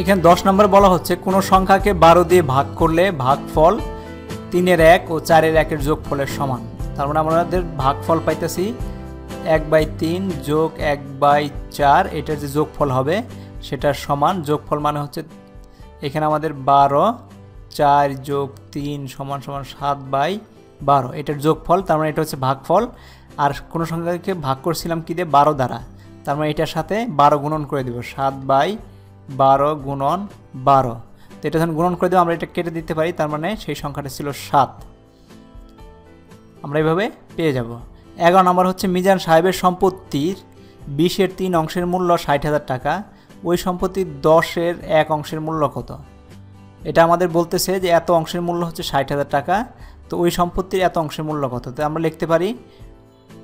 এখানে দশ নম্বর বলা হচ্ছে, কোনো সংখ্যাকে বারো দিয়ে ভাগ করলে ভাগফল তিনের এক ও চারের একের যোগফলের সমান। তার মানে আমাদের ভাগফল পাইতেছি এক বাই তিন যোগ এক বাই চার, এটার যে যোগফল হবে সেটার সমান। যোগফল মানে হচ্ছে এখানে আমাদের বারো, চার যোগ তিন সমান সমান সাত বাই বারো, এটার যোগফল। তার মানে এটা হচ্ছে ভাগফল। আর কোনো সংখ্যাকে ভাগ করছিলাম কি দিয়ে? বারো দ্বারা। তার মানে এটার সাথে বারো গুণন করে দেবো, সাত বাই বারো গুণন বারো। তো এটা যখন গুণন করে দেবো, আমরা এটা কেটে দিতে পারি, তার মানে সেই সংখ্যাটা ছিল সাত। আমরা এইভাবে পেয়ে যাব। এগারো নম্বর হচ্ছে মিজান সাহেবের সম্পত্তির বিশের তিন অংশের মূল্য ষাট হাজার টাকা। ওই সম্পত্তির দশের এক অংশের মূল্য কত? এটা আমাদের বলতেছে যে এত অংশের মূল্য হচ্ছে ষাট হাজার টাকা। তো ওই সম্পত্তির এত অংশের মূল্য কত? তো আমরা লিখতে পারি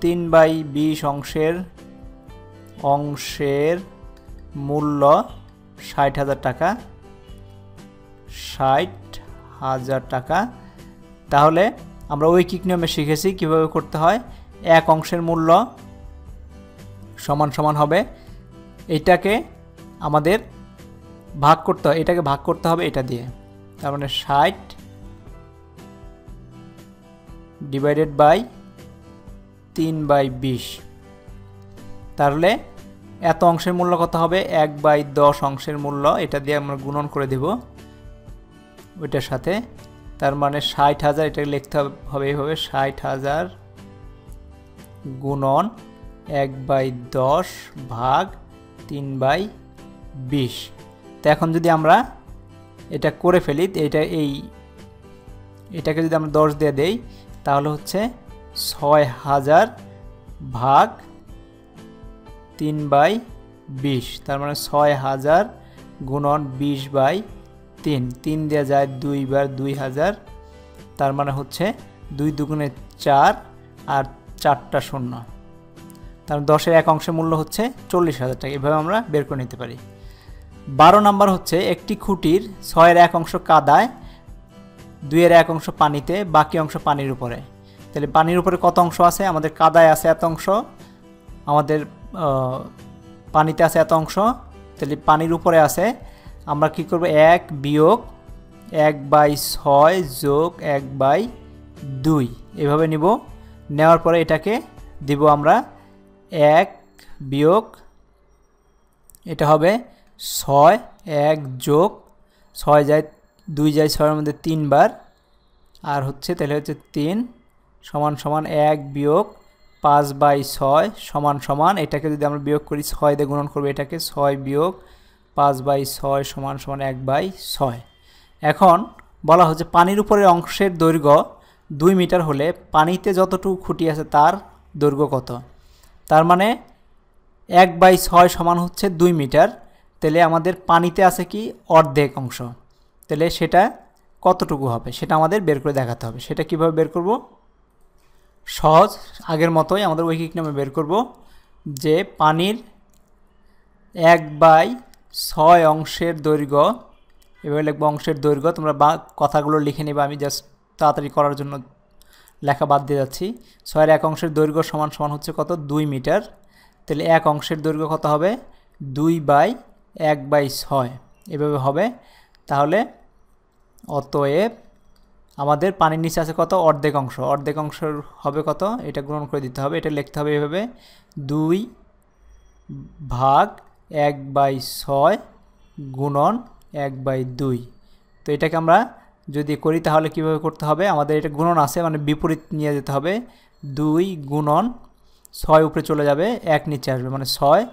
তিন বাই বিশ অংশের অংশের মূল্য ষাট হাজার টাকা, ষাট হাজার টাকা। তাহলে আমরা ঐকিক নিয়মে শিখেছি কীভাবে করতে হয়। এক অংশের মূল্য সমান সমান হবে। এটাকে আমাদের ভাগ করতে হয়, এটাকে ভাগ করতে হবে এটা দিয়ে। তার মানে ষাট ডিভাইডেড বাই তিন বাই বিশ। তাহলে এত অংশের মূল্য কত হবে? এক বাই দশ অংশের মূল্য, এটা দিয়ে আমরা গুণন করে দেব ওইটার সাথে। তার মানে ষাট হাজার এটা লিখতে হবে এইভাবে ষাট হাজার গুণন এক বাই দশ ভাগ তিন বাই বিশ। তো এখন যদি আমরা এটা করে ফেলি, এটা এই, এটাকে যদি আমরা দশ দিয়ে দেই, তাহলে হচ্ছে ছয় হাজার ভাগ তিন বাই বিশ, তার মানে ছয় হাজার গুণন বিশ বাই তিন। তিন দেওয়া যায় দুইবার দুই হাজার, তার মানে হচ্ছে দুই দুগুণে চার আর চারটা শূন্য। তার মানে দশের এক অংশের মূল্য হচ্ছে চল্লিশ হাজার টাকা। এভাবে আমরা বের করে নিতে পারি। বারো নাম্বার হচ্ছে একটি খুঁটির ছয়ের এক অংশ কাদায়, দুইয়ের এক অংশ পানিতে, বাকি অংশ পানির উপরে। তাহলে পানির উপরে কত অংশ আছে? আমাদের কাদায় আছে এত অংশ। আমাদের পানিতে আছে এত অংশ, তাহলে পানির উপরে আছে, আমরা কি করব? এক বিয়োগ এক বাই ছয় যোগ এক বাই দুই, এভাবে নিব। নেওয়ার পরে এটাকে দিব আমরা এক বিয়োগ, এটা হবে ছয়, এক যোগ ছয় যায় দুই যায় ছয়ের মধ্যে তিনবার, আর হচ্ছে তাহলে হচ্ছে তিন সমান সমান এক বিয়োগ পাঁচ বাই ছয় সমান সমান, এটাকে যদি আমরা বিয়োগ করি ছয় দিয়ে গুণন করব, এটাকে ছয় বিয়োগ পাঁচ বাই ছয় সমান সমান এক বাই ছয়। এখন বলা হচ্ছে পানির উপরের অংশের দৈর্ঘ্য দুই মিটার হলে পানিতে যতটুকু খুঁটি আছে তার দৈর্ঘ্য কত? তার মানে এক বাই ছয় সমান হচ্ছে দুই মিটার। তাহলে আমাদের পানিতে আছে কি? অর্ধেক অংশ। তাহলে সেটা কতটুকু হবে? সেটা আমাদের বের করে দেখাতে হবে। সেটা কীভাবে বের করব? সহজ, আগের মতোই আমাদের ঐকিক নামে বের করব, যে পানির এক বাই ছয় অংশের দৈর্ঘ্য, এভাবে লিখব অংশের দৈর্ঘ্য, তোমরা বা কথাগুলো লিখে নেবে, আমি জাস্ট তাড়াতাড়ি করার জন্য লেখা বাদ দিয়ে যাচ্ছি। ছয়ের এক অংশের দৈর্ঘ্য সমান সমান হচ্ছে কত? দুই মিটার। তাহলে এক অংশের দৈর্ঘ্য কত হবে? দুই বাই এক বাই ছয়। এভাবে হবে। তাহলে অতএব আমাদের পানির নিচে আছে কত? অর্ধেক অংশ। অর্ধেক অংশ হবে কত? এটা গ্রহণ করে দিতে হবে। এটা লিখতে হবে এভাবে দুই ভাগ এক বাই ছয় গুণন এক বাই দুই। তো এটাকে আমরা যদি করি, তাহলে কীভাবে করতে হবে? আমাদের এটা গুণন আছে মানে বিপরীত নিয়ে যেতে হবে। দুই গুণন ছয় উপরে চলে যাবে, এক নিচে আসবে। মানে ছয়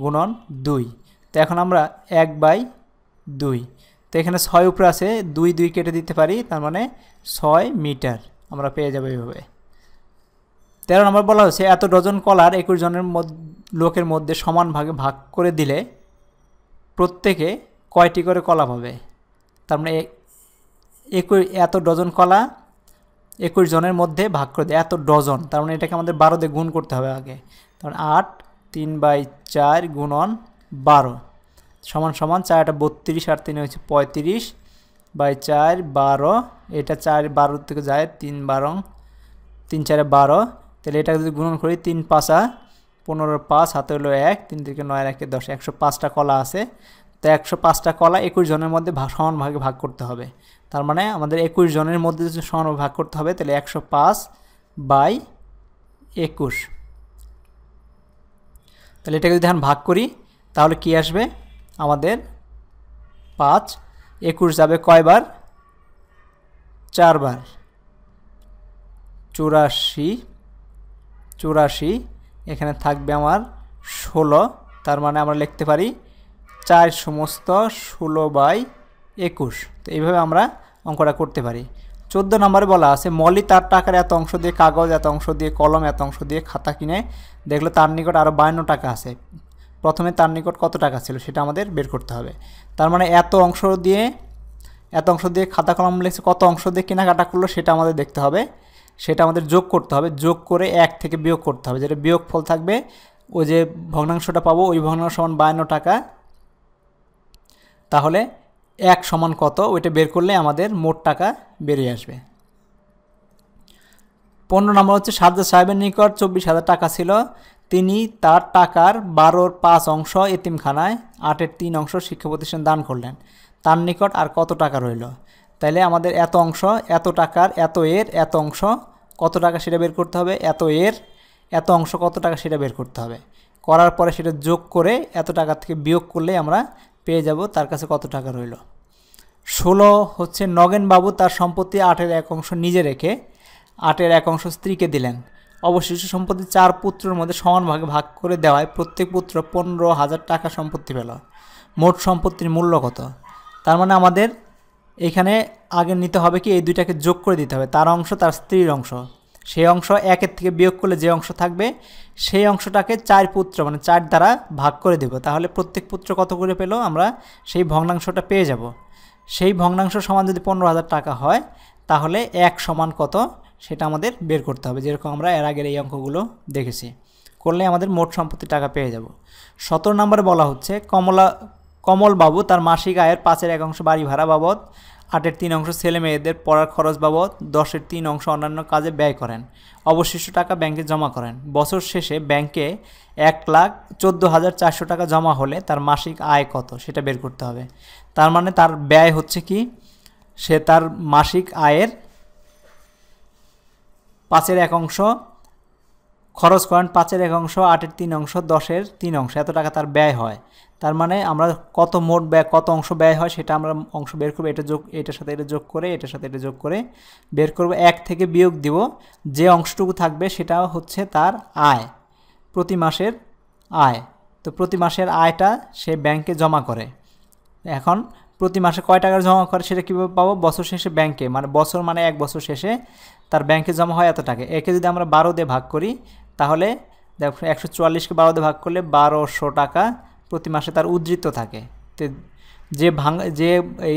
গুণন দুই। তো এখন আমরা এক বাই দুই। তো এখানে ছয় উপরে আছে, দুই দুই কেটে দিতে পারি, তার মানে ছয় মিটার। আমরা পেয়ে যাব এইভাবে। তেরো নম্বর বলা হচ্ছে এত ডজন কলার একুশ জনের লোকের মধ্যে সমান ভাগে, ভাগ করে দিলে প্রত্যেকে কয়টি করে কলা পাবে? তার মানে একুশ, এত ডজন কলা একুশ জনের মধ্যে ভাগ করে দেয়, এত ডজন। তার মানে এটাকে আমাদের বারো দিয়ে গুণ করতে হবে আগে। তার আট, তিন বাই চার গুণন বারো। সমান সমান চারটা বত্রিশ আর তিন হচ্ছে পঁয়ত্রিশ বাই চার বারো। এটা চার বারো থেকে যায় তিন বারো। তিন চারে বারো। তাহলে এটা যদি গুণন করি তিন পাঁচা পনেরো পাঁচ, হাতে হলো এক, তিন থেকে নয়, একে দশ, একশো পাঁচটা কলা আছে। তো একশো পাঁচটা কলা একুশ জনের মধ্যে সমান ভাগে ভাগ করতে হবে। তার মানে আমাদের একুশ জনের মধ্যে যদি সমান ভাগ করতে হবে, তাহলে একশো পাঁচ বাই একুশ। তাহলে এটাকে যদি এখন ভাগ করি, তাহলে কি আসবে? আমাদের পাঁচ, একুশ যাবে কয়বার? চারবার। চুরাশি চুরাশি, এখানে থাকবে আমার ষোলো, তার মানে আমরা লিখতে পারি চার সমস্ত ষোলো বাই একুশ। তো এইভাবে আমরা অঙ্কটা করতে পারি। চোদ্দ নম্বরে বলা আছে মলি তার টাকার এত অংশ দিয়ে কাগজ, এত অংশ দিয়ে কলম, এত অংশ দিয়ে খাতা কিনে দেখল তার নিকট আরও বায়ান্ন টাকা আছে। প্রথমে তার নিকট কত টাকা ছিল সেটা আমাদের বের করতে হবে। তার মানে এত অংশ দিয়ে, এত অংশ দিয়ে খাতা কলম লিখছে, কত অংশ দিয়ে কেনাকাটা করল সেটা আমাদের দেখতে হবে। সেটা আমাদের যোগ করতে হবে, যোগ করে এক থেকে বিয়োগ করতে হবে। যেটা বিয়োগ ফল থাকবে, ওই যে ভগ্নাংশটা পাবো, ওই ভগ্নাংশ সমান বায়ান্ন টাকা। তাহলে এক সমান কত, ওইটা বের করলে আমাদের মোট টাকা বেরিয়ে আসবে। পনেরো নম্বর হচ্ছে সাজ্জাদ সাহেবের নিকট চব্বিশ হাজার টাকা ছিল। তিনি তার টাকার বারোর পাঁচ অংশ এতিমখানায়, আটের তিন অংশ শিক্ষা প্রতিষ্ঠান দান করলেন। তার নিকট আর কত টাকা রইল? তাইলে আমাদের এত অংশ, এত টাকার, এত এর, এত অংশ, কত টাকা সেটা বের করতে হবে? এত এর, এত অংশ, কত টাকা সেটা বের করতে হবে? করার পরে সেটা যোগ করে এত টাকা থেকে বিয়োগ করলে আমরা পেয়ে যাব তার কাছে কত টাকা রইল? ষোলো হচ্ছে নগেনবাবু তার সম্পত্তি আটের এক অংশ নিজে রেখে, আটের এক অংশ স্ত্রীকে দিলেন। অবশিষ্ট সম্পত্তি চার পুত্রের মধ্যে সমান ভাগে ভাগ করে দেওয়ায় প্রত্যেক পুত্র পনেরো হাজার টাকা সম্পত্তি পেল। মোট সম্পত্তির মূল্য কত? তার মানে আমাদের এখানে আগে নিতে হবে কি, এই দুইটাকে যোগ করে দিতে হবে। তার অংশ তার স্ত্রীর অংশ। সেই অংশ একের থেকে বিয়োগ করলে যে অংশ থাকবে, সেই অংশটাকে চার পুত্র মানে চার দ্বারা ভাগ করে দেব। তাহলে প্রত্যেক পুত্র কত করে পেল? আমরা সেই ভগ্নাংশটা পেয়ে যাব। সেই ভগ্নাংশ সমান যদি পনেরো হাজার টাকা হয়, তাহলে এক সমান কত? সেটা আমাদের বের করতে হবে। যেরকম আমরা এর আগের এই অঙ্কগুলো দেখেছি। করলে আমাদের মোট সম্পত্তি টাকা পেয়ে যাব। সতেরো নম্বরে বলা হচ্ছে, কমলা, কমলবাবু তার মাসিক আয়ের পাঁচের এক অংশ বাড়ি ভাড়া বাবদ, আটের তিন অংশ ছেলে মেয়েদের পড়ার খরচ বাবদ, দশের তিন অংশ অন্যান্য কাজে ব্যয় করেন। অবশিষ্ট টাকা ব্যাংকে জমা করেন। বছর শেষে ব্যাংকে এক লাখ চোদ্দ হাজার চারশো টাকা জমা হলে তার মাসিক আয় কত সেটা বের করতে হবে। তার মানে তার ব্যয় হচ্ছে কি? সে তার মাসিক আয়ের পাঁচের এক অংশ, খরচ করেন পাঁচের এক অংশ, আটের তিন অংশ, দশের তিন অংশ, এত টাকা তার ব্যয় হয়। তার মানে আমরা কত মোট ব্যয়, কত অংশ ব্যয় হয় সেটা আমরা অংশ বের করব, এটা যোগ, এটার সাথে এটা যোগ করে, এটার সাথে এটা যোগ করে বের করব, এক থেকে বিয়োগ দিব, যে অংশটুকু থাকবে সেটা হচ্ছে তার আয়, প্রতি মাসের আয়। তো প্রতি মাসের আয়টা সে ব্যাংকে জমা করে। এখন প্রতি মাসে কয় টাকা জমা করে সেটা কীভাবে পাবো? বছর শেষে ব্যাংকে মানে বছর মানে এক বছর শেষে তার ব্যাংকে জমা হয় এত টাকা। একে যদি আমরা বারো দিয়ে ভাগ করি, তাহলে দেখো একশো চুয়াল্লিশকে বারো দিয়ে ভাগ করলে বারোশো টাকা প্রতি মাসে তার উদ্ধৃত থাকে। তো যে ভাঙ, যে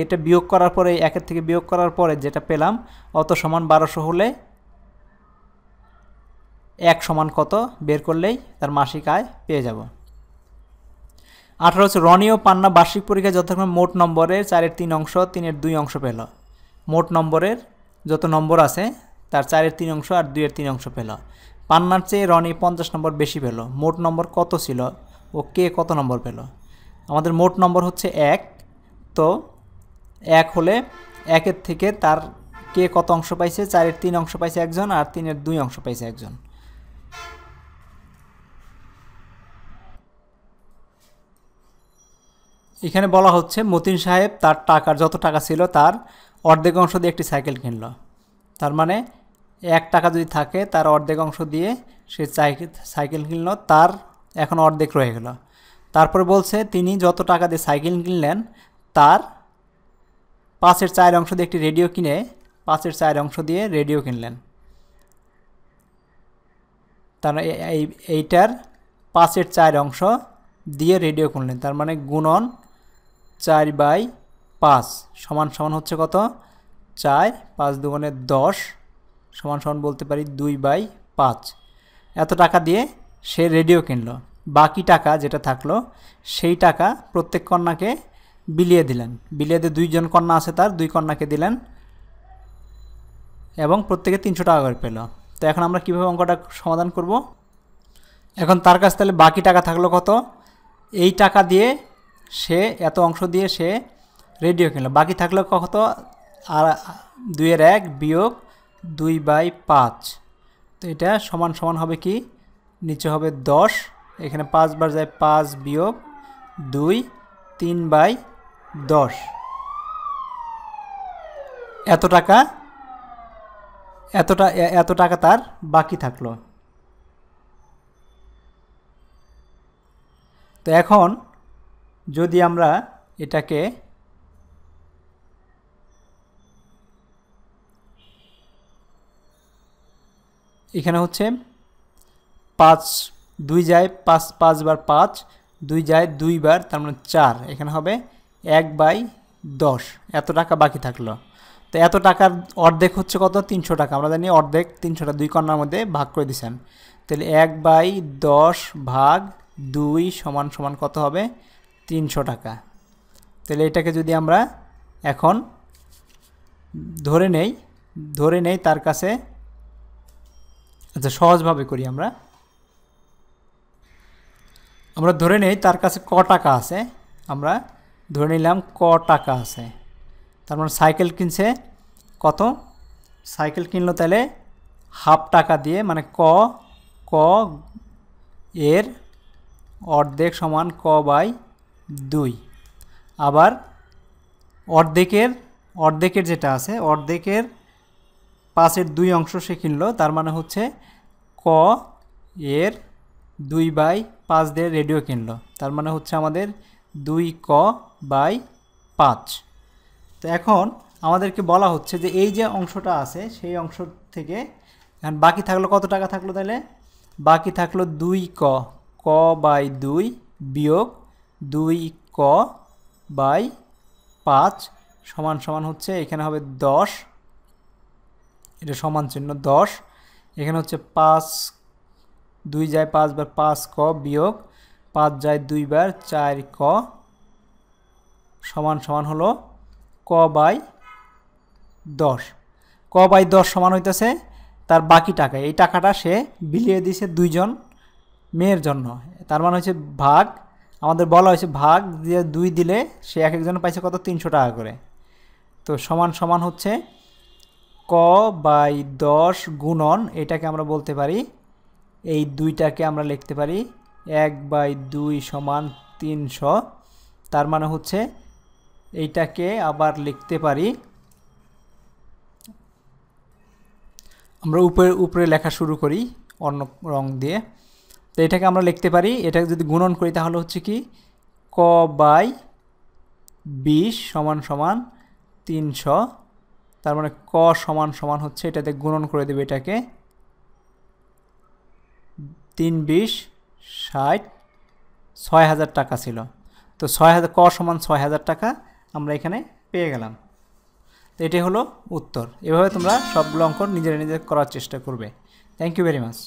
এটা বিয়োগ করার পরে, একের থেকে বিয়োগ করার পরে যেটা পেলাম, অত সমান বারোশো হলে এক সমান কত বের করলেই তার মাসিক আয় পেয়ে যাব। আঠারো হচ্ছে রনি ও পান্না বার্ষিক পরীক্ষায় যথাক্রমে মোট নম্বরের চারের তিন অংশ, তিনের দুই অংশ পেল। মোট নম্বরের যত নম্বর আছে তার চারের তিন অংশ আর দুইয়ের তিন অংশ পেল। পান্নার চেয়ে রনি পঞ্চাশ নম্বর বেশি পেল। মোট নম্বর কত ছিল ও কে কত নম্বর পেল? আমাদের মোট নম্বর হচ্ছে এক। তো এক হলে একের থেকে তার কে কত অংশ পাইছে? চারের তিন অংশ পাইছে একজন আর তিনের দুই অংশ পাইছে একজন। এখানে বলা হচ্ছে মতিন সাহেব তার টাকার, যত টাকা ছিল তার অর্ধেক অংশ দিয়ে একটি সাইকেল কিনল। তার মানে এক টাকা যদি থাকে, তার অর্ধেক অংশ দিয়ে সে সাইকেল কিনল, তার এখন অর্ধেক রয়ে গেল। তারপরে বলছে, তিনি যত টাকা দিয়ে সাইকেল কিনলেন, তার পাঁচের চার অংশ দিয়ে একটি রেডিও কিনে, পাঁচের চার অংশ দিয়ে রেডিও কিনলেন। তার এই এইটার পাঁচের চার অংশ দিয়ে রেডিও কিনলেন। তার মানে গুণন চার বাই পাঁচ সমান সমান হচ্ছে কত? চার পাঁচ দুগুণে দশ সমান সমান বলতে পারি দুই বাই পাঁচ। এত টাকা দিয়ে সে রেডিও কিনলো। বাকি টাকা যেটা থাকল, সেই টাকা প্রত্যেক কন্যাকে বিলিয়ে দিলেন। বিলিয়ে দিয়ে দুইজন কন্যা আছে তার, দুই কন্যাকে দিলেন এবং প্রত্যেকে তিনশো টাকা করে পেল। তো এখন আমরা কীভাবে অঙ্কটা সমাধান করব? এখন তার কাছ তাহলে বাকি টাকা থাকল কত? এই টাকা দিয়ে সে, এত অংশ দিয়ে সে রেডিও কিনলো। বাকি থাকল কত? আর দুইয়ের এক বিয়োগ দুই বাই পাঁচ। তো এটা সমান সমান হবে কি? নিচে হবে দশ, এখানে পাঁচবার যায় পাঁচ বিয়োগ দুই, তিন বাই দশ। এত টাকা এতটা এত টাকা তার বাকি থাকল। তো এখন যদি আমরা এটাকে এখানে হচ্ছে পাঁচ, দুই যায় পাঁচ পাঁচবার পাঁচ, দুই যায় দুইবার তার মানে চার। এখানে হবে এক বাই দশ। এত টাকা বাকি থাকল। তো এত টাকার অর্ধেক হচ্ছে কত? তিনশো টাকা। আমরা জানি অর্ধেক তিনশোটা দুই কন্যার মধ্যে ভাগ করে দিচ্ছেন তাহলে এক বাই দশ ভাগ দুই সমান সমান কত হবে? তিনশো টাকা। তাহলে এটাকে যদি আমরা এখন ধরে নেই ধরে নেই তার কাছে আচ্ছা সহজভাবে করি আমরা। আমরা ধরে নেই, তার কাছে ক টাকা আছে। আমরা ধরে নিলাম ক টাকা আছে। তার মানে সাইকেল কিনছে কত? সাইকেল কিনলো তাহলে হাফ টাকা দিয়ে মানে ক ক এর অর্ধেক সমান ক বাই দুই। আবার অর্ধেকের অর্ধেকের যেটা আছে, অর্ধেকের পাশের দুই অংশ সে কিনলো, তার মানে হচ্ছে ক এর দুই বাই পাঁচ দিয়ে রেডিও কিনলো। তার মানে হচ্ছে আমাদের দুই ক বাই পাঁচ। তো এখন আমাদেরকে বলা হচ্ছে যে এই যে অংশটা আছে, সেই অংশ থেকে এখন বাকি থাকল কত টাকা থাকল তাহলে? বাকি থাকল দুই ক ক বাই দুই বিয়োগ দুই ক বাই পাঁচ সমান সমান হচ্ছে, এখানে হবে দশ এটা সমান চিহ্ন দশ। এখানে হচ্ছে পাঁচ, দুই যায় পাঁচবার পাঁচ ক বিয়োগ, পাঁচ যায় দুইবার চার ক। সমান সমান হলো ক বাই দশ। ক বাই দশ সমান হইতেছে তার বাকি টাকা। এই টাকাটা সে বিলিয়ে দিয়েছে দুইজন মেয়ের জন্য। তার মানে হচ্ছে ভাগ, আমাদের বলা হয়েছে ভাগ দিয়ে দুই দিলে সে এক একজন পাইছে কত? তিনশো টাকা করে। তো সমান সমান হচ্ছে ক বাই দশ গুণন, এটাকে আমরা বলতে পারি, এই দুইটাকে আমরা লিখতে পারি, এক বাই দুই সমান তিনশো। তার মানে হচ্ছে এইটাকে আবার লিখতে পারি, আমরা উপরে উপরে লেখা শুরু করি অন্য রং দিয়ে। তো এটাকে আমরা লিখতে পারি, এটাকে যদি গুণন করি তাহলে হচ্ছে কি, ক বাই বিশ সমান সমান তিনশো। তার মানে ক সমান সমান হচ্ছে এটাতে গুণন করে দেবে এটাকে তিন বিশ ষাট ছয় হাজার টাকা ছিল। তো ছয় হাজার, ক সমান ছয় হাজার টাকা আমরা এখানে পেয়ে গেলাম। তো এটাই হলো উত্তর। এভাবে তোমরা সবগুলো অঙ্ক নিজেরা নিজের করার চেষ্টা করবে। Thank you very much